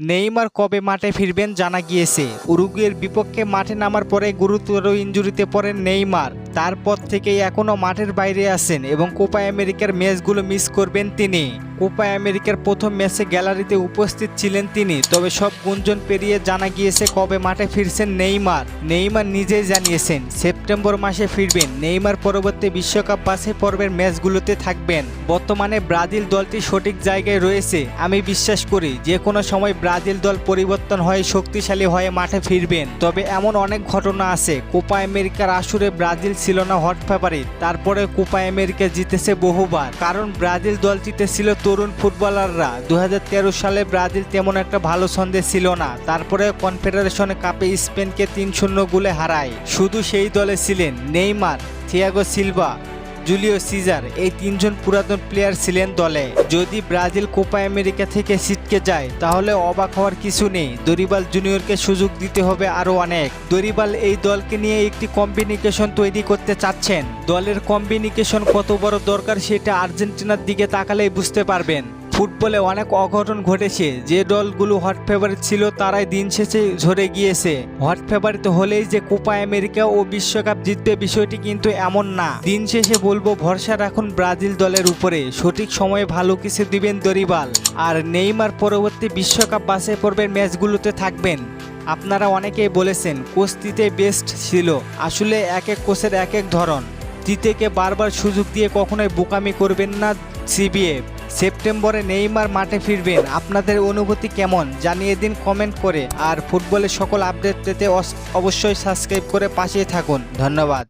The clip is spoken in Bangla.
নেইমার কবে মাঠে ফিরবেন জানা গিয়েছে। উরুগুয়ের বিপক্ষে মাঠে নামার পরে গুরুতর ইঞ্জুরিতে পড়েন নেইমার। তারপর থেকেই এখনও মাঠের বাইরে আছেন এবং কোপা আমেরিকার ম্যাচগুলো মিস করবেন তিনি। কোপা আমেরিকার প্রথম ম্যাচে গ্যালারিতে উপস্থিত ছিলেন তিনি, তবে সব গুঞ্জন পেরিয়ে জানা গিয়েছে কবে মাঠে ফিরছেন নেইমার। নেইমার নিজেই জানিয়েছেন, সেপ্টেম্বর মাসে ফিরবেন, নেইমার পরবর্তী বিশ্বকাপ বাছাই পর্বের ম্যাচগুলোতে থাকবেন। বর্তমানে ব্রাজিল দলটি সঠিক জায়গায় রয়েছে, আমি বিশ্বাস করি যে কোনো সময় ব্রাজিল দল পরিবর্তন হয়ে শক্তিশালী হয়ে মাঠে ফিরবেন। তবে এমন অনেক ঘটনা আছে, কোপা আমেরিকার আসরে ব্রাজিল ছিল না হট ফেভারিট তারপরে কোপা আমেরিকা জিতেছে বহুবার, কারণ ব্রাজিল দলটিতে ছিল তরুণ ফুটবলাররা দু হাজার তেরো সালে ব্রাজিল তেমন একটা ভালো ছন্দে ছিল না। তারপরে কনফেডারেশন কাপে স্পেনকে তিন শূন্য গুলে হারায়। শুধু সেই দলে ছিলেন Neymar, Thiago Silva Julio Cesar এই তিনজন পুরাতন প্লেয়ার ছিলেন দলে। যদি ব্রাজিল কোপা আমেরিকা থেকে ছিটকে যায়, তাহলে অবাক হওয়ার কিছু নেই। দরিবাল জুনিয়রকে সুযোগ দিতে হবে আরও অনেক। দরিবাল এই দলকে নিয়ে একটি কম্বিনিকেশন তৈরি করতে চাচ্ছেন। দলের কম্বিনিকেশন কত বড় দরকার সেটা আর্জেন্টিনার দিকে তাকালেই বুঝতে পারবেন। ফুটবলে অনেক অঘটন ঘটেছে। যে দলগুলো হট ফেভারিট ছিল, তারাই দিন শেষে ঝরে গিয়েছে। হট ফেভারিট হলেই যে কোপা আমেরিকা ও বিশ্বকাপ জিতবে বিষয়টি কিন্তু এমন না। দিন শেষে বলব, ভরসা রাখুন ব্রাজিল দলের উপরে। সঠিক সময়ে ভালো কিছু দিবেন দরিবাল। আর নেইমার পরবর্তী বিশ্বকাপ বাসে পর্বের ম্যাচগুলোতে থাকবেন। আপনারা অনেকেই বলেছেন কোস্তিতে বেস্ট ছিল। আসলে এক এক কোচের এক এক ধরন। তিতেকে বারবার সুযোগ দিয়ে কখনোই বোকামি করবেন না সিবিএফ। সেপ্টেম্বরে নেইমার মাঠে ফিরবেন। আপনাদের অনুভূতি কেমন? জানিয়ে দিন কমেন্ট করে। আর ফুটবলের সকল আপডেট পেতে অবশ্যই সাবস্ক্রাইব করে পাশে থাকুন। ধন্যবাদ।